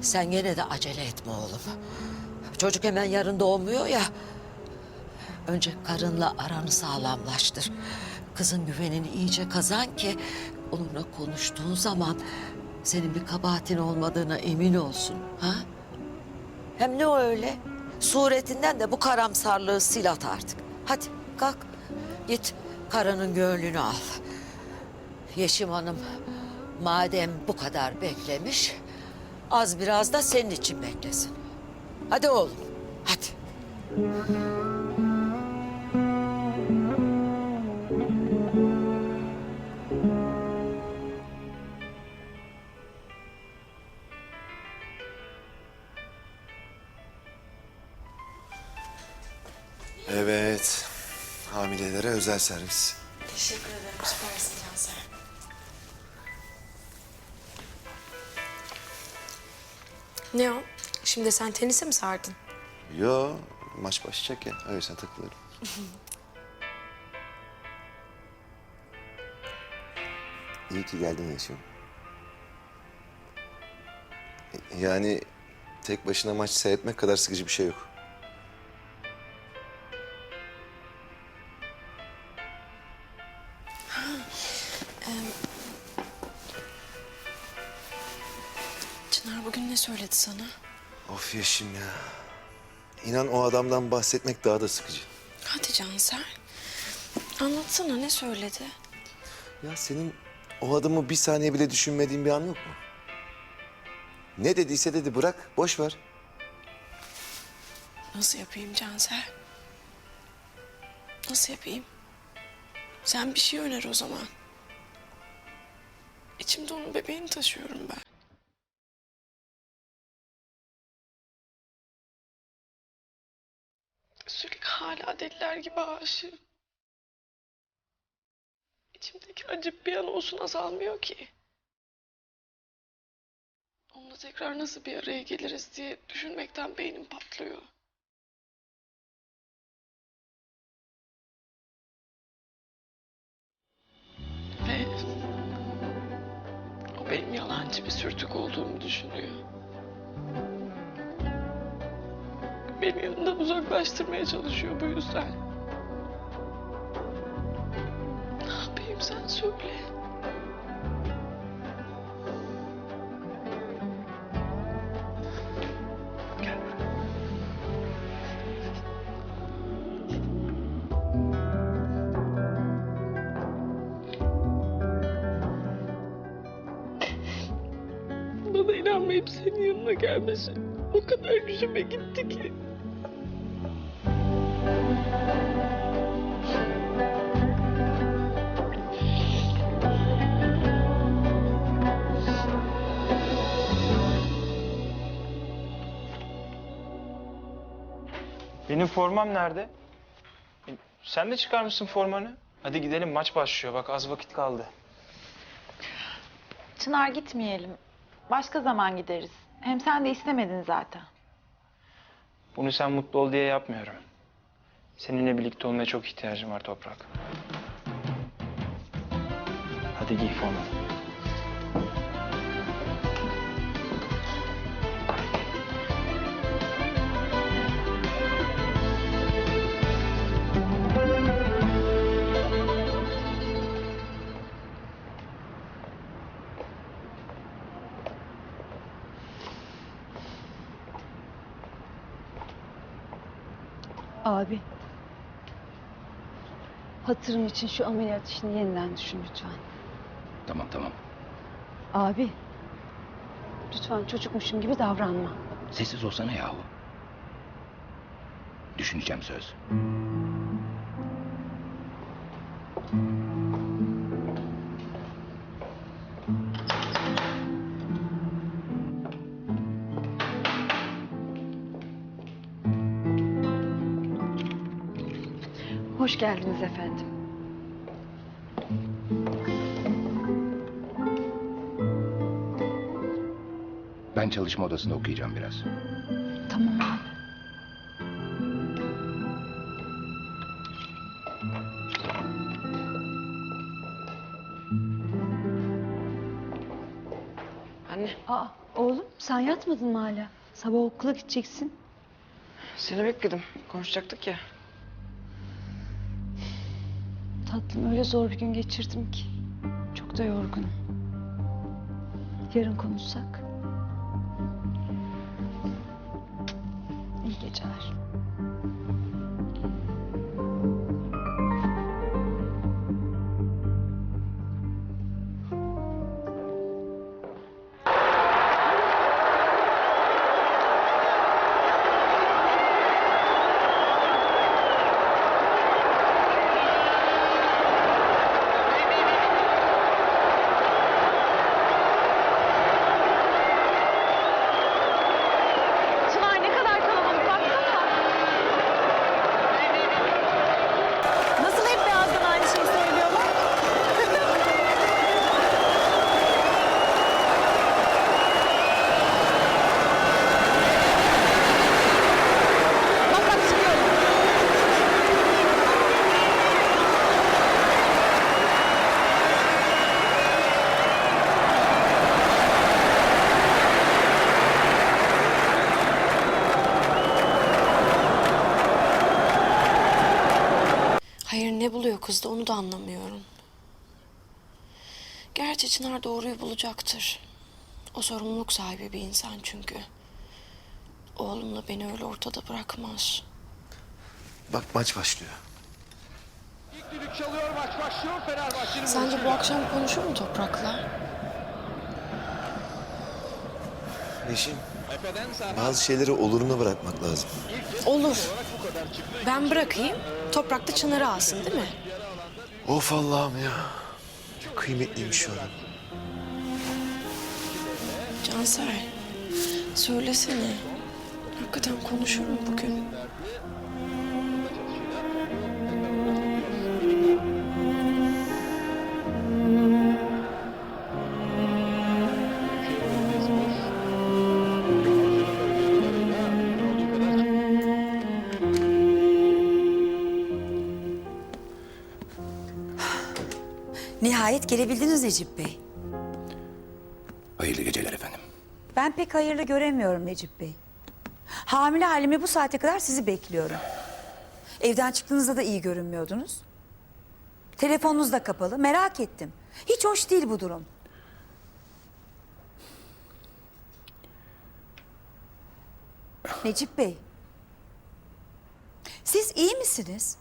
Sen gene de acele etme oğlum. Çocuk hemen yarın doğmuyor ya. Önce karınla aranı sağlamlaştır. Kızın güvenini iyice kazan ki onunla konuştuğun zaman senin bir kabahatin olmadığına emin olsun. Ha? Hem ne o öyle? Suretinden de bu karamsarlığı sil at artık. Hadi kalk git karının gönlünü al. Yeşim Hanım madem bu kadar beklemiş az biraz da senin için beklesin. Hadi oğlum hadi. Evet. Hamilelere özel servis. Teşekkür ederim. Süpersin Ne o? Şimdi sen tenise mi sardın? Yo, maç başlayacak ya. Öylesine takılırım. İyi ki geldin Yeşim. Yani tek başına maç seyretmek kadar sıkıcı bir şey yok. Söyledi sana? Of Yeşim ya. İnan o adamdan bahsetmek daha da sıkıcı. Hadi Cansel. Anlatsana ne söyledi? Ya senin o adamı bir saniye bile düşünmediğin bir an yok mu? Ne dediyse dedi bırak, boş ver. Nasıl yapayım Cansel? Nasıl yapayım? Sen bir şey öner o zaman. İçimde onun bebeğini taşıyorum ben. Hala deliler gibi aşığım. İçimdeki acı bir an olsun azalmıyor ki. Onunla tekrar nasıl bir araya geliriz diye düşünmekten beynim patlıyor. Ve o benim yalancı bir sürtük olduğumu düşünüyor. Beni yanından uzaklaştırmaya çalışıyor bu yüzden. Ne yapayım sen söyle. Bana inanmayıp senin yanına gelmesi o kadar gücüme gitti ki. Benim formam nerede? E, Sen de çıkarmışsın formanı. Hadi gidelim maç başlıyor. Bak az vakit kaldı. Çınar gitmeyelim. Başka zaman gideriz. Hem sen de istemedin zaten. Bunu sen mutlu ol diye yapmıyorum. Seninle birlikte olmaya çok ihtiyacım var Toprak. Hadi giy formanı. Abi. Hatırım için şu ameliyat işini yeniden düşün lütfen. Tamam tamam. Abi. Lütfen çocukmuşum gibi davranma. Sessiz olsana yahu. Düşüneceğim söz. Hoş geldiniz efendim. Ben çalışma odasında okuyacağım biraz. Tamam abi. Anne. Aa, oğlum sen sen yatmadın mı hala? Sabah okula gideceksin. Seni bekledim. Konuşacaktık ya. Tatlım öyle zor bir gün geçirdim ki. Çok da yorgunum. Yarın konuşsak. İyi geceler. Buluyor kızda onu da anlamıyorum. Gerçi Çınar doğruyu bulacaktır. O sorumluluk sahibi bir insan çünkü. Oğlumla beni öyle ortada bırakmaz. Bak maç başlıyor. Sence bu akşam konuşur mu Toprak'la? Yeşim, bazı şeyleri oluruna bırakmak lazım. Olur. Ben bırakayım. Toprak da Çınar'ı alsın değil mi? Of Allah'ım ya. Çok kıymetliymiş adam. Cansel. Söylesene. Hakikaten konuşur mu bugün? Nihayet gelebildiniz Necip Bey. Hayırlı geceler efendim. Ben pek hayırlı göremiyorum Necip Bey. Hamile halimi bu saate kadar sizi bekliyorum. Evden çıktığınızda da iyi görünmüyordunuz. Telefonunuz da kapalı. Merak ettim. Hiç hoş değil bu durum. Necip Bey. Siz iyi misiniz?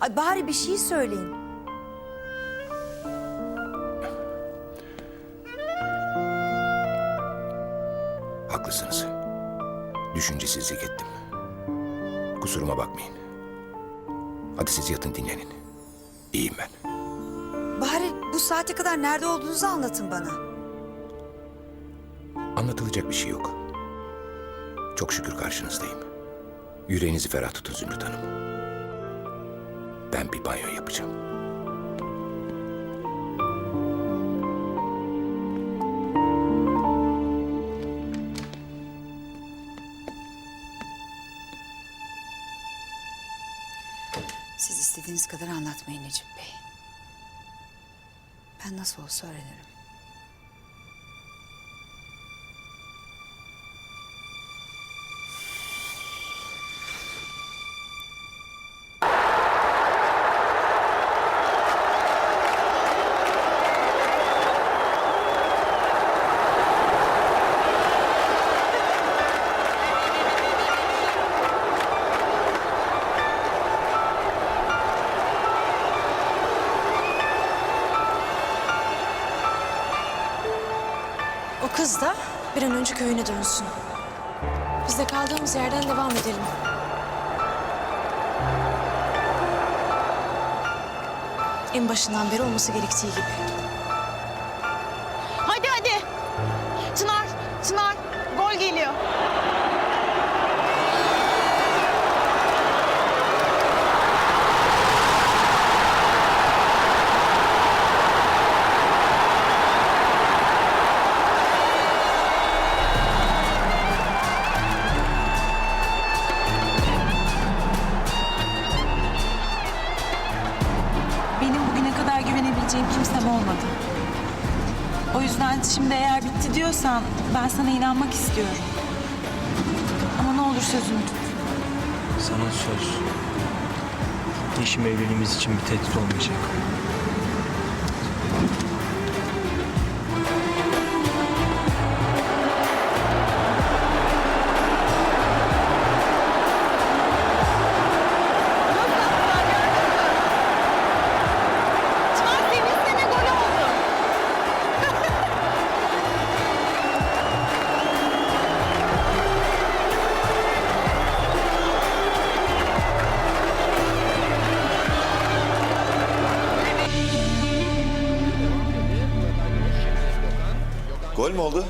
Ay bari bir şey söyleyin. Haklısınız. Düşüncesizlik ettim. Kusuruma bakmayın. Hadi siz yatın dinlenin. İyiyim ben. Bari bu saate kadar nerede olduğunuzu anlatın bana. Anlatılacak bir şey yok. Çok şükür karşınızdayım. Yüreğinizi ferah tutun Zümrüt Hanım. Ben bir banyo yapacağım. Siz istediğiniz kadar anlatmayın Necip Bey. Ben nasıl olsa öğrenirim. Kız da bir an önce köyüne dönsün. Biz de kaldığımız yerden devam edelim. En başından beri olması gerektiği gibi. Ben sana inanmak istiyorum. Ama ne olur sözünü tut. Sana söz. Eşim evliliğimiz için bir tehdit olmayacak. Mü oldu?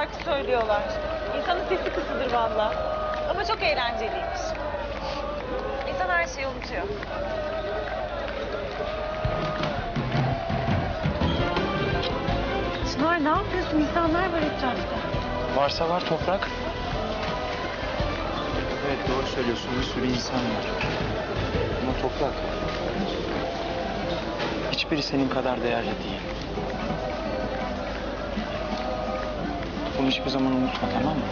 Şarkı söylüyorlar? İnsanın sesi kısılır valla. Ama çok eğlenceliymiş. İnsan her şeyi unutuyor. Çınar ne yapıyorsun? İnsanlar var etrafta. Varsa var toprak. Evet doğru söylüyorsun. Bir sürü insan var. Ama toprak. Hiçbiri senin kadar değerli değil. Bunu hiçbir zaman unutma tamam mı?